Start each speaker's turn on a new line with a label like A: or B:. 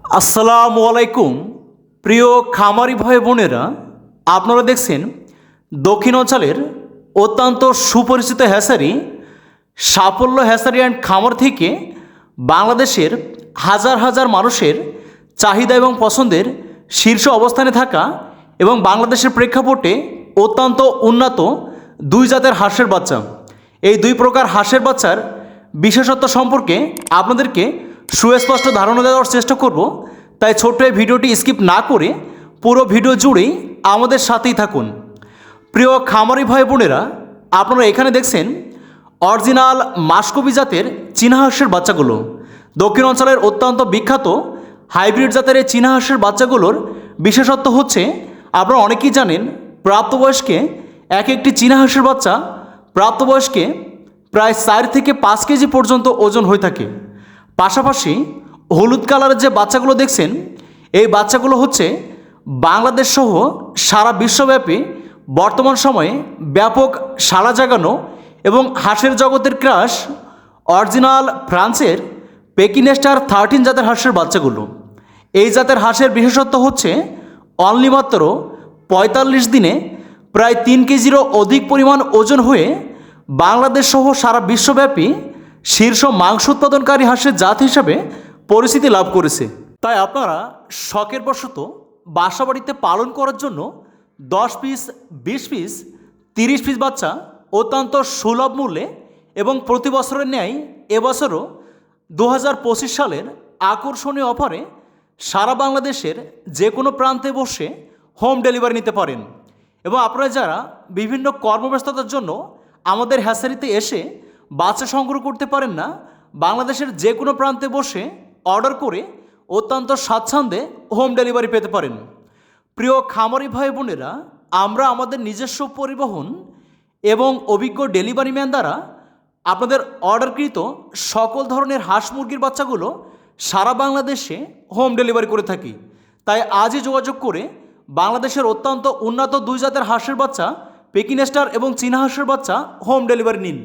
A: আসসালামু আলাইকুম, প্রিয় খামারি ভাই বোনেরা। আপনারা দেখছেন দক্ষিণ অঞ্চলের অত্যন্ত সুপরিচিত হ্যাসারি, সাফল্য হ্যাসারি অ্যান্ড খামার থেকে বাংলাদেশের হাজার হাজার মানুষের চাহিদা এবং পছন্দের শীর্ষ অবস্থানে থাকা এবং বাংলাদেশের প্রেক্ষাপটে অত্যন্ত উন্নত দুই জাতের হাঁসের বাচ্চা। এই দুই প্রকার হাঁসের বাচ্চার বিশেষত্ব সম্পর্কে আপনাদেরকে সুস্পষ্ট ধারণা দেওয়ার চেষ্টা করব, তাই ছোট্ট এই ভিডিওটি স্কিপ না করে পুরো ভিডিও জুড়েই আমাদের সাথেই থাকুন। প্রিয় খামারি ভাই বোনেরা, আপনারা এখানে দেখছেন অরিজিনাল মাসকবি জাতের চীনা হাঁসের বাচ্চাগুলো। দক্ষিণ অঞ্চলের অত্যন্ত বিখ্যাত হাইব্রিড জাতের এই চীনা হাঁসের বাচ্চাগুলোর বিশেষত্ব হচ্ছে, আপনারা অনেকেই জানেন প্রাপ্তবয়স্কে এক একটি চীনা হাঁসের বাচ্চা প্রাপ্তবয়স্কে প্রায় চার থেকে পাঁচ কেজি পর্যন্ত ওজন হয়ে থাকে। পাশাপাশি হলুদ কালারের যে বাচ্চাগুলো দেখছেন, এই বাচ্চাগুলো হচ্ছে বাংলাদেশ সহ সারা বিশ্বব্যাপী বর্তমান সময়ে ব্যাপক সাড়া জাগানো এবং হাঁসের জগতের ক্রাশ অরিজিনাল ফ্রান্সের পেকিনেস্টার থার্টিন জাতের হাঁসের বাচ্চাগুলো। এই জাতের হাঁসের বিশেষত্ব হচ্ছে অনলি মাত্র পঁয়তাল্লিশ দিনে প্রায় তিন কেজিরও অধিক পরিমাণ ওজন হয়ে বাংলাদেশ সহ সারা বিশ্বব্যাপী শীর্ষ মাংস উৎপাদনকারী হাঁসের জাত হিসাবে পরিচিতি লাভ করেছে। তাই আপনারা শখের বশত বাসাবাড়িতে পালন করার জন্য দশ পিস, বিশ পিস, তিরিশ পিস বাচ্চা অত্যন্ত সুলভ মূল্যে এবং প্রতি বছরের ন্যায় এবছরও দু হাজার পঁচিশ সালের আকর্ষণীয় অফারে সারা বাংলাদেশের যে কোনো প্রান্তে বসে হোম ডেলিভারি নিতে পারেন। এবং আপনারা যারা বিভিন্ন কর্মব্যস্ততার জন্য আমাদের হ্যাসারিতে এসে বাচ্চা সংগ্রহ করতে পারেন না, বাংলাদেশের যে কোনো প্রান্তে বসে অর্ডার করে অত্যন্ত স্বাচ্ছন্দ্যে হোম ডেলিভারি পেতে পারেন। প্রিয় খামারি ভাই বোনেরা, আমরা আমাদের নিজস্ব পরিবহন এবং অভিজ্ঞ ডেলিভারি ম্যান দ্বারা আপনাদের অর্ডারকৃত সকল ধরনের হাঁস মুরগির বাচ্চাগুলো সারা বাংলাদেশে হোম ডেলিভারি করে থাকি। তাই আজই যোগাযোগ করে বাংলাদেশের অত্যন্ত উন্নত দুই জাতের হাঁসের বাচ্চা, পেকিনেস্টার এবং চীনা হাঁসের বাচ্চা হোম ডেলিভারি নিন।